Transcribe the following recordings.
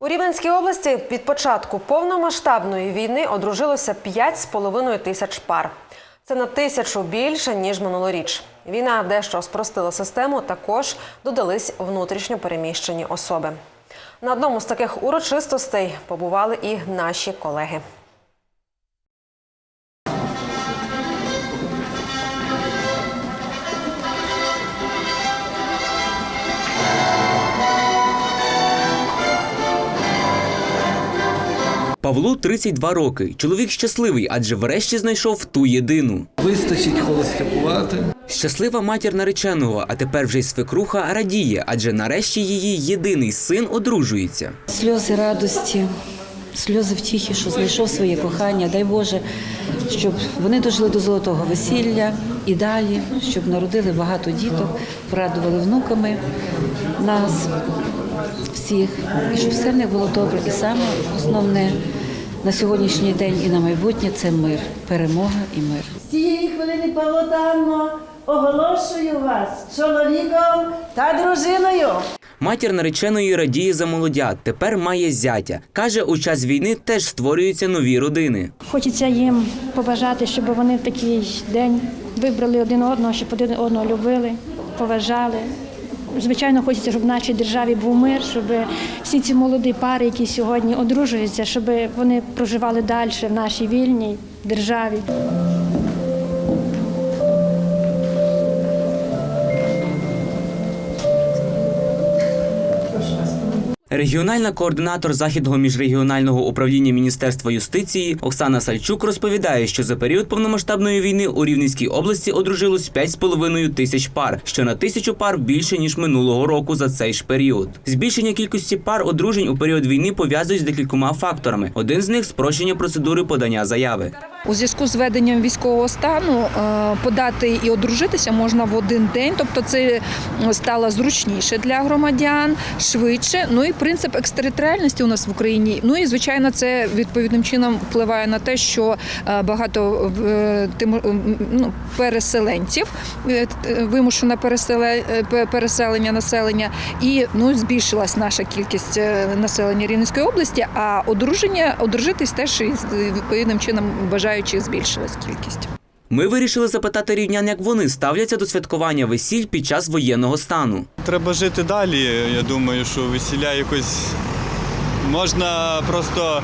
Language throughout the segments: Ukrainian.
У Рівненській області від початку повномасштабної війни одружилося 5,5 тисяч пар. Це на тисячу більше ніж минулоріч. Війна дещо спростила систему. Також додались внутрішньо переміщені особи. На одному з таких урочистостей побували і наші колеги. Павлу 32 роки. Чоловік щасливий, адже врешті знайшов ту єдину. Вистачить холостякувати. Щаслива матір нареченого, а тепер вже й свекруха радіє, адже нарешті її єдиний син одружується. Сльози радості, сльози втіхи, що знайшов своє кохання. Дай Боже, щоб вони дожили до золотого весілля і далі, щоб народили багато діток, порадували внуками нас всіх, і щоб все в них було добре. І саме основне на сьогоднішній день і на майбутнє це мир, перемога і мир. З цієї хвилини Павло Танно оголошую вас чоловіком та дружиною. Матір нареченої радіє за молодят. Тепер має зятя. Каже, у час війни теж створюються нові родини. Хочеться їм побажати, щоб вони в такий день вибрали один одного, щоб один одного любили, поважали. Звичайно, хочеться, щоб в нашій державі був мир, щоб всі ці молоді пари, які сьогодні одружуються, щоб вони проживали далі в нашій вільній державі. Регіональна координатор західного міжрегіонального управління Міністерства юстиції Оксана Сальчук розповідає, що за період повномасштабної війни у Рівненській області одружилось 5,5 тисяч пар, що на тисячу пар більше ніж минулого року за цей ж період. Збільшення кількості пар одружень у період війни пов'язують з декількома факторами. Один з них спрощення процедури подання заяви. У зв'язку з введенням військового стану е, подати і одружитися можна в один день, тобто це стало зручніше для громадян, швидше. Ну і принцип екстериторіальності у нас в Україні. Ну і звичайно, це відповідним чином впливає на те, що е, багато е, ну, переселенців, е, е, пе- переселення населення, і ну збільшилась наша кількість е, населення Рівненської області. А одруження одружитись теж відповідним чином бажаючих збільшилась кількість. Ми вирішили запитати рівнян, як вони ставляться до святкування весіль під час воєнного стану. Треба жити далі. Я думаю, що весілля якось можна просто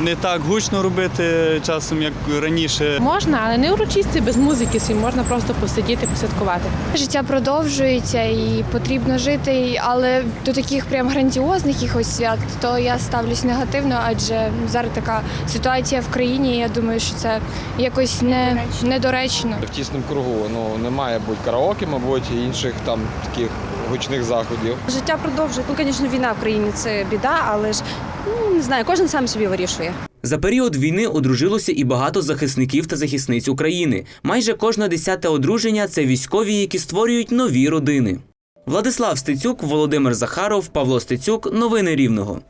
не так гучно робити часом, як раніше. Можна, але не урочисті, без музики, всім можна просто посидіти, посвяткувати. Життя продовжується і потрібно жити, але до таких прям грандіозних якихось свят, то я ставлюсь негативно, адже зараз така ситуація в країні. і Я думаю, що це якось не недоречно. В тісному кругу ну не має бути караоке, мабуть, і інших там таких гучних заходів. Життя продовжує. Ну, звісно, війна в країні це біда, але ж ну не знаю, кожен сам собі вирішує. За період війни одружилося і багато захисників та захисниць України. Майже кожне десяте одруження це військові, які створюють нові родини. Владислав Стецюк, Володимир Захаров, Павло Стецюк. Новини Рівного.